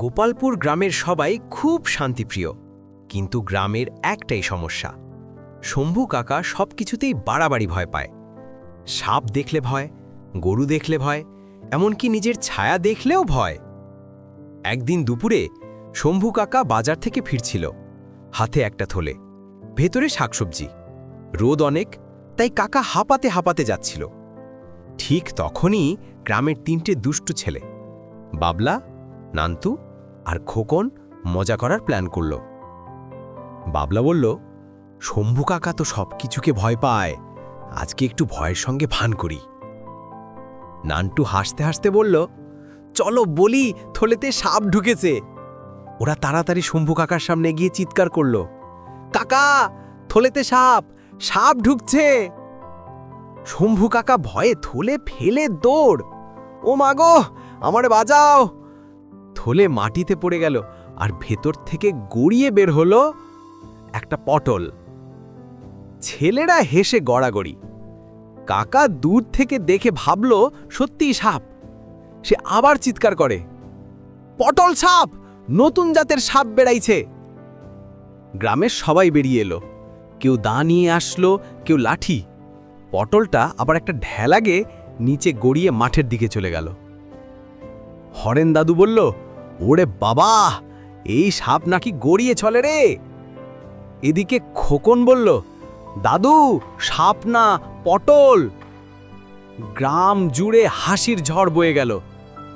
গোপালপুর গ্রামের সবাই খুব শান্তিপ্রিয়। কিন্তু গ্রামের একটাই সমস্যা, শম্ভু কাকা সব কিছুতেই বাড়াবাড়ি ভয় পায়। সাপ দেখলে ভয়, গরু দেখলে ভয়, এমনকি নিজের ছায়া দেখলেও ভয়। একদিন দুপুরে শম্ভু কাকা বাজার থেকে ফিরছিল, হাতে একটা থলে, ভেতরে শাকসবজি। রোদ অনেক, তাই কাকা হাঁপাতে হাঁপাতে যাচ্ছিল। ঠিক তখনই গ্রামের তিনটে দুষ্টু ছেলে, বাবলা নান্তু আর খোকন মজা করার প্ল্যান করল। বাবলা বলল, শম্ভু কাকা তো সব কিছুকে ভয় পায়। আজকে একটু ভয়ের সঙ্গে ভান করি। নান্টু হাসতে হাসতে বলল, চলো বলি, থলেতে সাপ ঢুকেছে। ওরা তাড়াতাড়ি শম্ভু কাকার সামনে গিয়ে চিৎকার করল, কাকা, থলেতে সাপ সাপ ঢুকছে। শম্ভু কাকা ভয়ে থলে ফেলে দৌড়, ও মাগো আমারে বাজাও থলে মাটিতে পড়ে গেল আর ভেতর থেকে গড়িয়ে বের হলো একটা পটল। ছেলেরা হেসে গড়াগড়ি। কাকা দূর থেকে দেখে ভাবল সত্যিই সাপ। সে আবার চিৎকার করে, পটল সাপ, নতুন জাতের সাপ বেড়াইছে। গ্রামের সবাই বেরিয়ে এলো। কেউ দা নিয়ে আসলো, কেউ লাঠি। পটলটা আবার একটা ঢেলাগে নিচে গড়িয়ে মাঠের দিকে চলে গেল। হরেন দাদু বলল ওরে বাবা, এই সাপ নাকি গড়িয়ে চলে রে। এদিকে খোকন বলল, দাদু, সাপ না, পটল। গ্রাম জুড়ে হাসির ঝড় বয়ে গেল।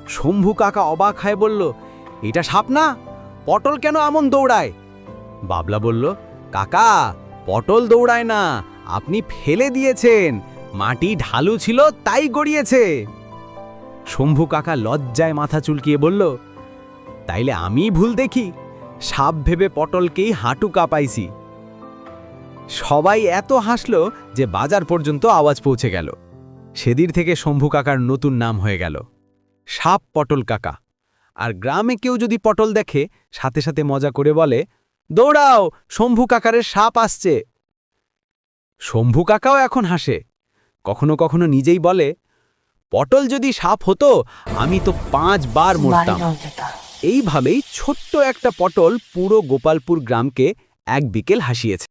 শম্ভু কাকা অবাক হয়ে বলল, এটা সাপ না? পটল কেন এমন দৌড়ায়? বাবলা বলল, কাকা, পটল দৌড়ায় না, আপনি ফেলে দিয়েছেন, মাটি ঢালু ছিল, তাই গড়িয়েছে। শম্ভু কাকা লজ্জায় মাথা চুলকিয়ে বলল তাইলে আমি ভুল দেখি। সাপ ভেবে পটলকেই হাঁটু কাঁপাইছি। সবাই এত হাসল যে বাজার পর্যন্ত আওয়াজ পৌঁছে গেল। সেদিন থেকে শম্ভু কাকার নতুন নাম হয়ে গেল। সাপ পটল কাকা। আর গ্রামে কেউ যদি পটল দেখে, সাথে সাথে মজা করে বলে, দৌড়াও, শম্ভু কাকারের সাপ আসছে। শম্ভু কাকাও এখন হাসে। কখনো কখনো নিজেই বলে, পটল যদি সাপ হতো, আমি তো পাঁচবার মরতাম। এইভাবেই ছোট্ট একটা পটল পুরো গোপালপুর গ্রামকে এক বিকেল হাসিয়েছে।